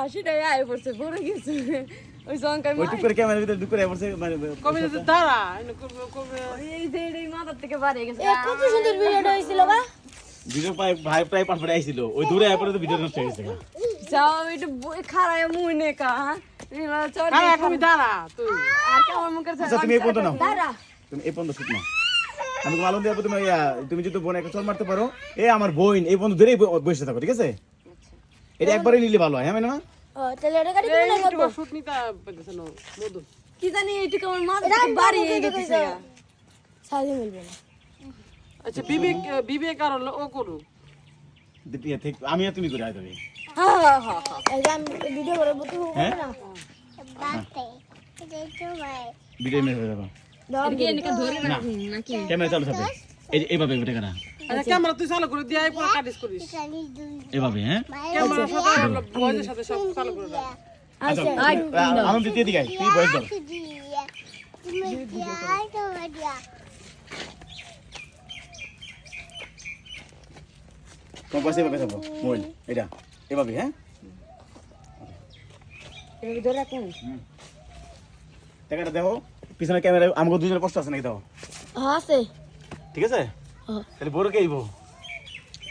হাসিটাই আয় পড়ছে পড়ে গেছে। ওই জঙ্কাই ওই টুক করে ক্যামেরার ভিতরে ঢুক করে পড়ছে মানে কবে যে দাঁড়া এনে কবে কবে এই যে এই মাথার থেকে বাড়ে গেছে। এ কত সুন্দর ভিডিওটা হয়েছিল বা? ভিডিও প্রায় ভাই প্রায় পাঁচ ফুটে আইছিল। ওই দূরে আয় পরে তো ভিডিও নষ্ট হয়ে গেছে যাও একটু খারায় মুনে কা। চল আরে তুমি দাঁড়া তুই। আর কেমন মুখের আচ্ছা তুমি এই পর্যন্ত নাও। দাঁড়া। তুমি এই পর্যন্ত শুট নাও আমি তোমার আলো দেবো তুমি তুমি যদি বোন একটা চল মারতে পারো এ আমার বোন এই পর্যন্ত ধরেই বসে থাকো ঠিক আছে? এটা একবারই নিলে ভালো হয় হ্যাঁ না ও তাহলে এটা গাড়ি তুমি না করব নিতে পেতেছ না মধু কি জানি এইটু কেমন মাথার থেকে বাড়ি গেছে। সাহায্য মিলবে না। আচ্ছা বিবেক বিবেক আর ও করু ইয়া, ঠিক আমি আর তুমি করে আয় তবে হ্যাঁ হ্যাঁ হ্যাঁ আমি ভিডিও করে? হবে না। ক্যামেরা চালু থাকবে। এইভাবে কেনা আচ্ছা। ক্যামেরা তুই চালু করে দিয়ে পরে কাটিস করিস। এভাবে হ্যাঁ? ক্যামেরার সাথে হলো ভয়েসের সাথে সব চালু করে দাও। আচ্ছা তুই বয়স দাও। তোমার এভাবে থাকব মোবাইল এটা এভাবে হ্যাঁ? ধরে রাখুন টাকাটা দেখো পিছনে ক্যামেরা আমাকে দুজনের কষ্ট আছে নাকি দাও? হ্যাঁ আছে। ঠিক আছে। তাহলে বড় কে আইবো?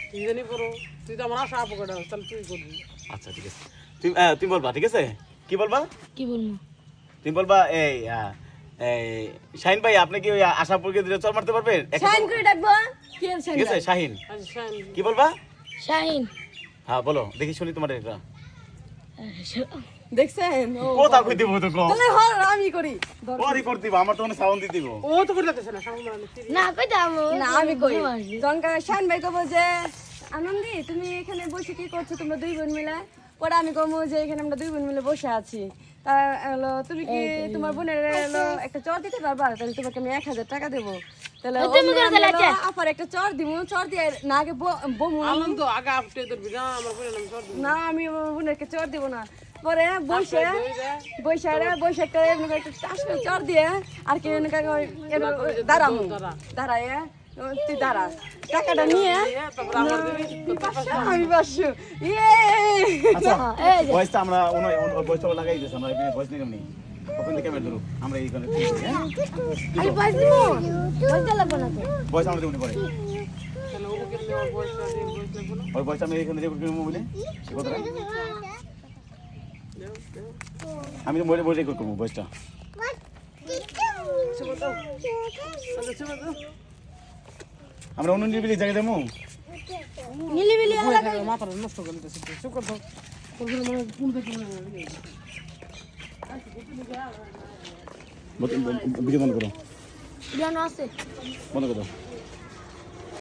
তুই জানি করো তুই তো আমার আশা আপকাটা তাহলে তুই করবি। আচ্ছা ঠিক আছে। তুমি আহ, তুমি বলবা ঠিক আছে? কি বলবা? কি বলব? তুমি বলবা এই এই শাহিন ভাই আপনি কি ওই আশাপুরকে দিলে চল মারতে পারবেন? একটা সাইন করে ডাকবো? কি ঠিক আছে শাহিন। আচ্ছা কি বলবা? শাহিন। হ্যাঁ বলো দেখি শুনি তোমার এটা। দেখছেন? ও কোথা কই দিব তো কো তাহলে হল আমি করি। ওরি করতে দিব আমার তো অনেক সাউন্ড দিব। ও তো করে দিতেছে না মানে না কই দাম না আমি কই জনকা শান ভাই কব যে আনন্দি তুমি এখানে বসে কি করছ? তোমরা দুই বোন মিলে। পরে আমি কমু যে এখানে আমরা দুই বোন মিলে বসে আছি। তা হলো তুমি কি তোমার বোনের হলো একটা চর দিতে পারবা? তাহলে তোমাকে আমি এক হাজার টাকা দেবো। তাহলে করে। আপার একটা চর দিব চর দিয়ে না আগে বমু। আনন্দ আগে আপটে না করে আমি বোনেরকে চর দিব না। পরে বসে বসে রে বসে একটা এমনি করে একটা টাস করে চর দিয়ে আর কি এমনি করে দাঁড়ায় তুই দাঁড়া। টাকাটা নিয়ে আমি পাঁচশো ইয়ে! আচ্ছা ভয়েসটা আমরা ভয়েসটা লাগাই দিয়েছি আমরা ওখান থেকে এইখানে হ্যাঁ? আমি পাঁচ দিব বলতে লাগবো না তো। আমরা দেবো পরে। তাহলে ও কে দেওয়ার বয়সটা দিয়ে বয়স লাগবো না। ওই ভয়েসটা আমি এখানে রেকর্ড করে মোবাইলে এই কথাটা हामी त मैले बोलेको कुरो बस्छ हाम्रो आउनु निलिबिली